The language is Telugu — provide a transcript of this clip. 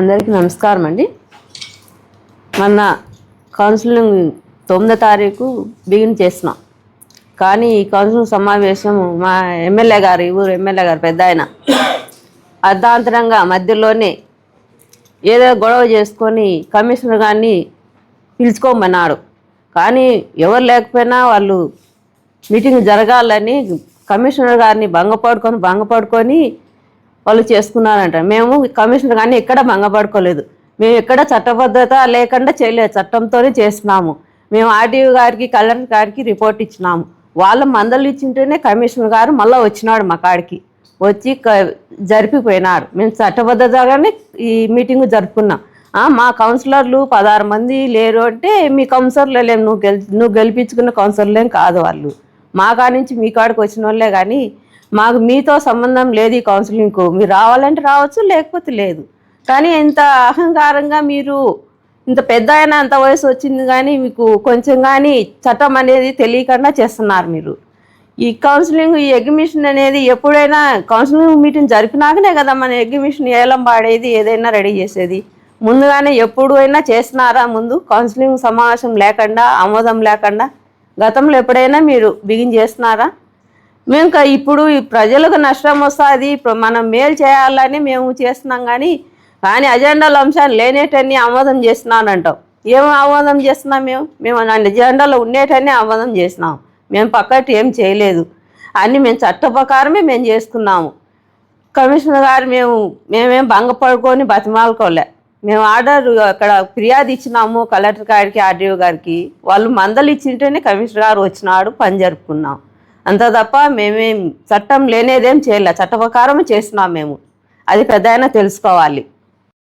అందరికీ నమస్కారం అండి. మొన్న కౌన్సిలింగ్ తొమ్మిదో తారీఖు బిగిన్ చేసినాం కానీ ఈ కౌన్సిలింగ్ సమావేశం మా ఎమ్మెల్యే గారు ఈ ఊరు ఎమ్మెల్యే గారు పెద్ద ఆయన అర్ధాంతరంగా మధ్యలోనే ఏదో గొడవ చేసుకొని కమిషనర్ గారిని పిలుచుకోమన్నాడు. కానీ ఎవరు లేకపోయినా వాళ్ళు మీటింగ్ జరగాలని కమిషనర్ గారిని భంగపడుకొని భంగపడుకొని వాళ్ళు చేసుకున్నారంట. మేము కమిషనర్ కానీ ఎక్కడ భంగపడుకోలేదు. మేము ఎక్కడ చట్టబద్ధత లేకుండా చేయలేదు. చట్టంతోనే చేస్తున్నాము మేము ఆర్డీఓ గారికి కలెక్టర్ గారికి రిపోర్ట్ ఇచ్చినాము. వాళ్ళ మందలు ఇచ్చింటేనే కమిషనర్ గారు మళ్ళీ వచ్చినాడు మా కాడికి. వచ్చి క- జరిపిపోయినారు. మేము చట్టబద్ధతగానే ఈ మీటింగ్ జరుపుకున్నాం. మా కౌన్సిలర్లు పదహారు మంది లేరు అంటే మీ కౌన్సిలర్లే లేము నువ్వు గెలి నువ్వు గెలిపించుకున్న కౌన్సిలర్లేం కాదు వాళ్ళు. మా కాడ నుంచి మీ కాడికి వచ్చిన వాళ్ళే కానీ మాకు మీతో సంబంధం లేదు ఈ కౌన్సిలింగ్కు. మీరు రావాలంటే రావచ్చు లేకపోతే లేదు. కానీ ఇంత అహంకారంగా మీరు ఇంత పెద్ద అయినా అంత వయసు వచ్చింది కానీ మీకు కొంచెం కానీ చట్టం అనేది తెలియకుండా చేస్తున్నారు మీరు. ఈ కౌన్సిలింగ్ ఈ ఎగ్జిబిషన్ అనేది ఎప్పుడైనా కౌన్సిలింగ్ మీటింగ్ జరిపినాకనే కదా మన ఎగ్జిబిషన్ ఏలం పాడేది ఏదైనా రెడీ చేసేది. ముందుగానే ఎప్పుడు అయినా చేస్తున్నారా ముందు? కౌన్సిలింగ్ సమావేశం లేకుండా ఆమోదం లేకుండా గతంలో ఎప్పుడైనా మీరు బిగిన్ చేస్తున్నారా? మేము ఇంకా ఇప్పుడు ప్రజలకు నష్టం వస్తుంది మనం మేలు చేయాలని మేము చేస్తున్నాం కానీ కానీ అజెండాల అంశాలు లేనేటన్ని ఆమోదం చేస్తున్నానంటాం ఏం ఆమోదం చేస్తున్నాం మేము? మేము అజెండాలో ఉండేటన్నీ ఆమోదం చేసినాం మేము పక్కటి ఏం చేయలేదు. అన్నీ మేము చట్ట ప్రకారమే మేము చేసుకున్నాము. కమిషనర్ గారు మేము మేమేం భంగపడుకొని బతిమాలుకోలే. మేము ఆర్డర్ అక్కడ ఫిర్యాదు ఇచ్చినాము కలెక్టర్ గారికి ఆర్డీఓ గారికి. వాళ్ళు మందలు ఇచ్చింటేనే కమిషనర్ గారు వచ్చినాడు పని జరుపుకున్నాం. అంత తప్ప మేమేం చట్టం లేనేదేం చేయలే. చట్ట ప్రకారం చేసినాం మేము. అది పెద్ద తెలుసుకోవాలి.